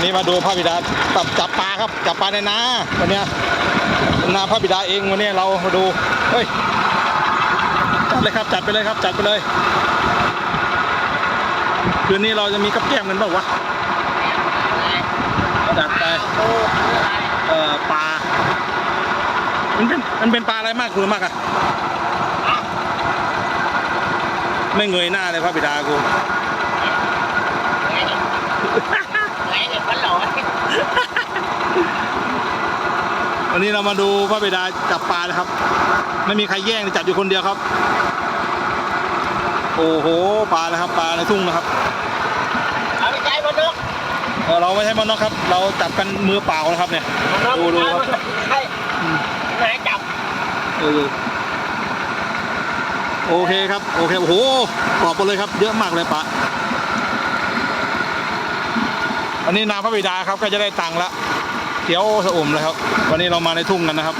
วันนี้มาดูพระบิดาจับจับปลาครับจับปลาในนาวันนี้นาพระบิดาเองวันนี้เรามาดูเฮ้ยจัดเลยครับจัดไปเลยครับจัดไปเลยคืนนี้เราจะมีกับแก้มกันบ้างวะจัดไปเอ่อปลามันเป็นมันเป็นปลาอะไรมากคุณมากอะไม่เงยหน้าเลยพระบิดากู ไหนเนี่ยพันหลอด วันนี้เรามาดูพระบิดาจับปลานะครับ ไม่มีใครแย่งเลยจับอยู่คนเดียวครับ โอ้โหปลานะครับ ปลาในทุ่งนะครับเอาไปใจบนนกเออเราไม่ใช่มอนกครับ เราจับกันมือเปล่านะครับเนี่ยดูดูครับใช่ไหนจับเออโอเคครับโอเคโอ้โหกรอบหมดเลยครับ เยอะมากเลยปลาอันนี้นาพระบิดาครับก็จะได้ตังค์ละ เขียวสะอุ่มเลยครับ วันนี้เรามาในทุ่งกันนะครับ